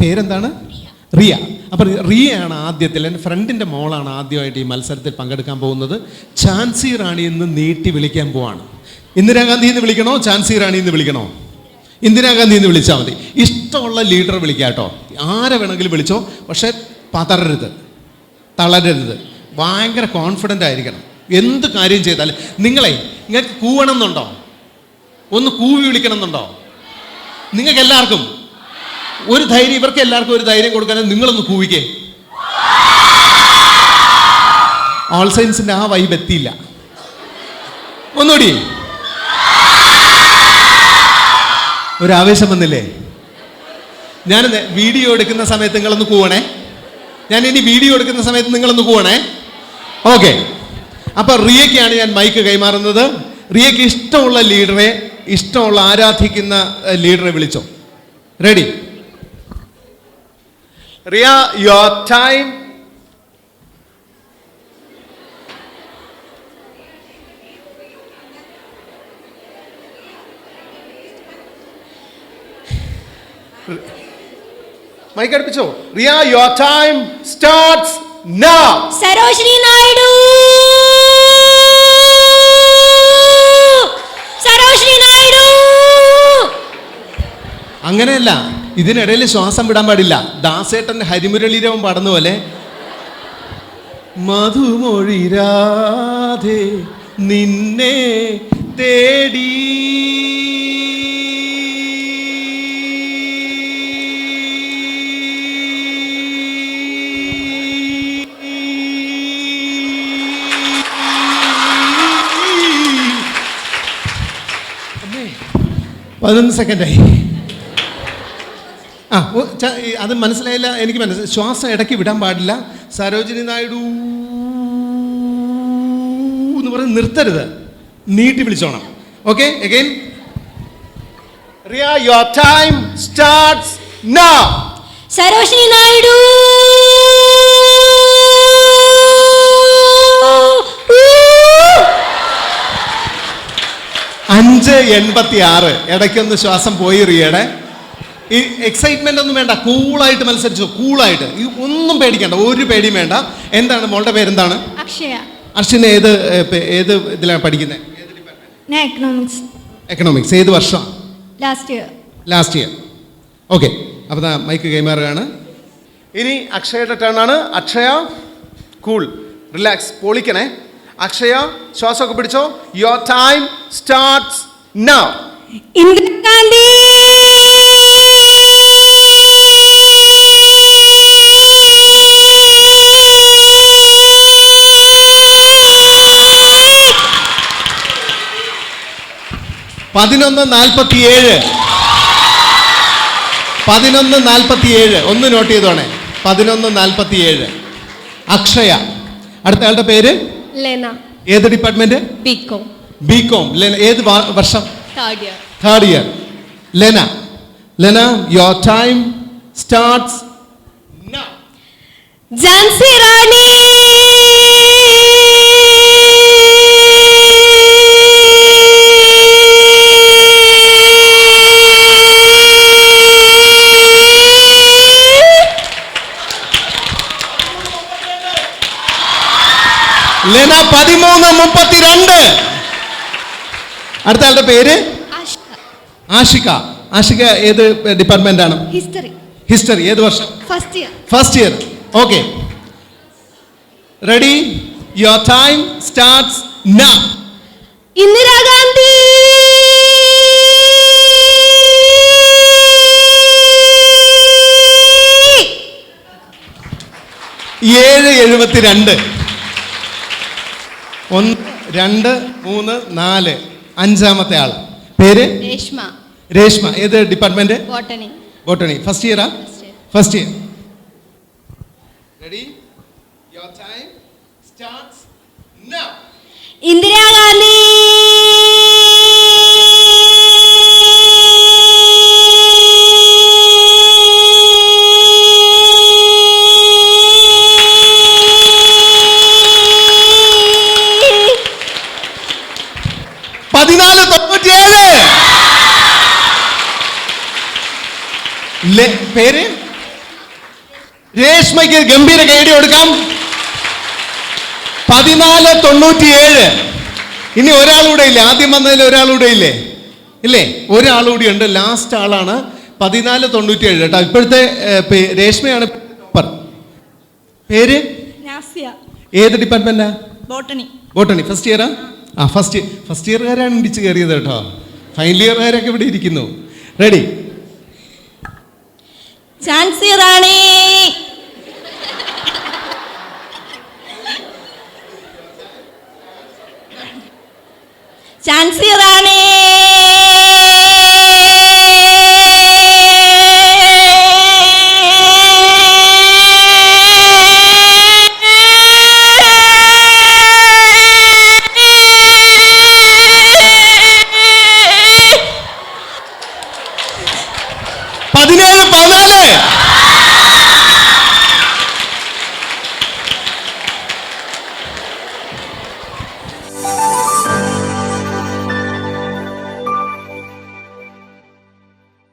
പേരെന്താണ്? റിയ. അപ്പം റിയയാണ് ആദ്യത്തിൽ എന്റെ ഫ്രണ്ടിന്റെ മോളാണ് ആദ്യമായിട്ട് ഈ മത്സരത്തിൽ പങ്കെടുക്കാൻ പോകുന്നത്. ചാൻസി റാണി എന്ന് നീട്ടി വിളിക്കാൻ പോവാണ്. ഇന്ദിരാഗാന്ധി എന്ന് വിളിക്കണോ? ചാൻസി റാണി എന്ന് വിളിക്കണോ? ഇന്ദിരാഗാന്ധി എന്ന് വിളിച്ചാൽ മതി. ഇഷ്ടമുള്ള ലീഡർ വിളിക്കാം കേട്ടോ. ആരെ വേണമെങ്കിലും വിളിച്ചോ പക്ഷേ പതറരുത്. തളരരുത്. ഭയങ്കര കോൺഫിഡന്റ് ആയിരിക്കണം. എന്ത് കാര്യം ചെയ്താലും നിങ്ങളെ നിങ്ങൾക്ക് കൂവണം എന്നുണ്ടോ ഒന്ന് കൂവി വിളിക്കണം എന്നുണ്ടോ നിങ്ങൾക്ക് എല്ലാവർക്കും ഒരു ധൈര്യം ഇവർക്ക് എല്ലാവർക്കും ഒരു ധൈര്യം കൊടുക്കാൻ നിങ്ങളൊന്ന് കൂവിക്കേ. ഓൾ സയൻസിന്റെ ആ വൈബ് എത്തിയില്ല. ഒന്നുകൂടി. ഒരു ആവേശം വന്നില്ലേ? ഞാൻ വീഡിയോ എടുക്കുന്ന സമയത്ത് നിങ്ങളൊന്ന് കൂവണേ. ഞാൻ ഇനി വീഡിയോ എടുക്കുന്ന സമയത്ത് നിങ്ങളൊന്ന് കൂവണേ. ഓക്കെ അപ്പൊ റിയയ്ക്കാണ് ഞാൻ മൈക്ക് കൈമാറുന്നത്. റിയയ്ക്ക് ഇഷ്ടമുള്ള ലീഡറെ ഇഷ്ടമുള്ള ആരാധിക്കുന്ന ലീഡറെ വിളിച്ചോ. Ready Riya your time mic അടുപ്പിച്ചോ? Riya your time starts now Sarojini Naidu. Sarojini Naidu. അങ്ങനെയല്ല. ഇതിനിടയിൽ ശ്വാസം വിടാൻ പാടില്ല. ദാസേട്ടൻ ഹരിമുരളീരവൻ പാടുന്ന പോലെ മധുമൊഴിരാധേ നിന്നെ തേടി. പതിനൊന്ന് സെക്കൻഡായി ആ അത് മനസ്സിലായില്ല എനിക്ക് മനസ്സിലായി ശ്വാസം ഇടയ്ക്ക് വിടാൻ പാടില്ല. സരോജിനി നായിഡു എന്ന് പറഞ്ഞ് നിർത്തരുത്. നീട്ടി വിളിച്ചോണം. Okay again Riya your time starts now Sarojini Naidu. അഞ്ച് എൺപത്തി ആറ് ഇടയ്ക്കൊന്ന് ശ്വാസം പോയി റിയയുടെ. ഈ എക്സൈറ്റ്മെന്റ് ഒന്നും വേണ്ട കൂളായിട്ട് മത്സരിച്ചു കൂളായിട്ട് ഈ ഒന്നും പേടിക്കണ്ട ഒരു പേടിയും വേണ്ട. എന്താണ് മോളുടെ പേരെന്താണ്? അക്ഷയ. അർഷിന് ഏത് ഏത് ഇതിലാണ് പഠിക്കുന്നത് ഞാൻ എക്കണോമിക്സ് എക്കണോമിക്സ് ഏത് വർഷം? Last year last year okay അപ്പോൾ മൈക്ക് കൈമാറുകയാണ്. ഇനി അക്ഷയയുടെ ടേൺ ആണ്. അക്ഷയ കൂൾ റിലാക്സ് പൊളിക്കണേ. അക്ഷയ ശ്വാസമൊക്കെ പിടിച്ചോ. Your time starts now Indira Gandhi! പതിനൊന്ന് നാൽപ്പത്തിയേഴ്. പതിനൊന്ന് നാൽപ്പത്തിയേഴ്. ഒന്ന് നോട്ട് ചെയ്തോണേ പതിനൊന്ന് നാൽപ്പത്തിയേഴ്. അക്ഷയ. അടുത്ത ആളുടെ പേര്? ലെന. ഏത് ഡിപ്പാർട്ട്മെന്റ്? ബികോം. ബികോം. ലെന. ഏത് വർഷം? Third year third year Lena. Lena your time starts Jancy Rani Lena പതിമൂന്ന് മുപ്പത്തിരണ്ട്. അടുത്ത ആളുടെ പേര്? ആഷിക. ആഷിക. ഏത് ഡിപ്പാർട്ട്മെന്റ് ആണ്? ഹിസ്റ്ററി ഹിസ്റ്ററി ഏത് വർഷം? First year first year okay ready your time starts now Indira Gandhi ഏഴ് എഴുപത്തിരണ്ട്. ഒന്ന് രണ്ട് മൂന്ന് നാല്. അഞ്ചാമത്തെ ആൾ. പേര്? രേഷ്മ. രേഷ്മ. ഏത് ഡിപ്പാർട്ട്മെന്റ്? ബോട്ടണി. ബോട്ടണി. ഫസ്റ്റ് ഇയറാ first year ready your time starts now Indira Gandhi പതിനാല് തൊണ്ണൂറ്റിയേഴ് പേര്? രേഷ്മയ്ക്ക് ഗംഭീര കേടി കൊടുക്കാം. പതിനാല് തൊണ്ണൂറ്റിയേഴ്. ഇനി ഒരാളൂടെ ഇല്ലേ? ആദ്യം വന്നതിൽ ഒരാളൂടെ ഇല്ലേ? ഇല്ലേ? ഒരാളൂടെ ഉണ്ട്. ലാസ്റ്റ് ആളാണ്. പതിനാല് തൊണ്ണൂറ്റിയേഴ് കേട്ടോ. ഇപ്പോഴത്തെ രേഷ്മയാണ് പേര്? ഏത് ഡിപ്പാർട്ട്മെന്റാ? ബോട്ടണി. ബോട്ടണി. ഫസ്റ്റ് ഇയറാ ആ ഫസ്റ്റ് ഫസ്റ്റ് ഇയർകാരാണ് ഇടിച്ച് കയറിയത് കേട്ടോ. ഫൈനൽ ഇയർകാരൊക്കെ ഇവിടെ ഇരിക്കുന്നു. റെഡി ഝാൻസി റാണി റാണി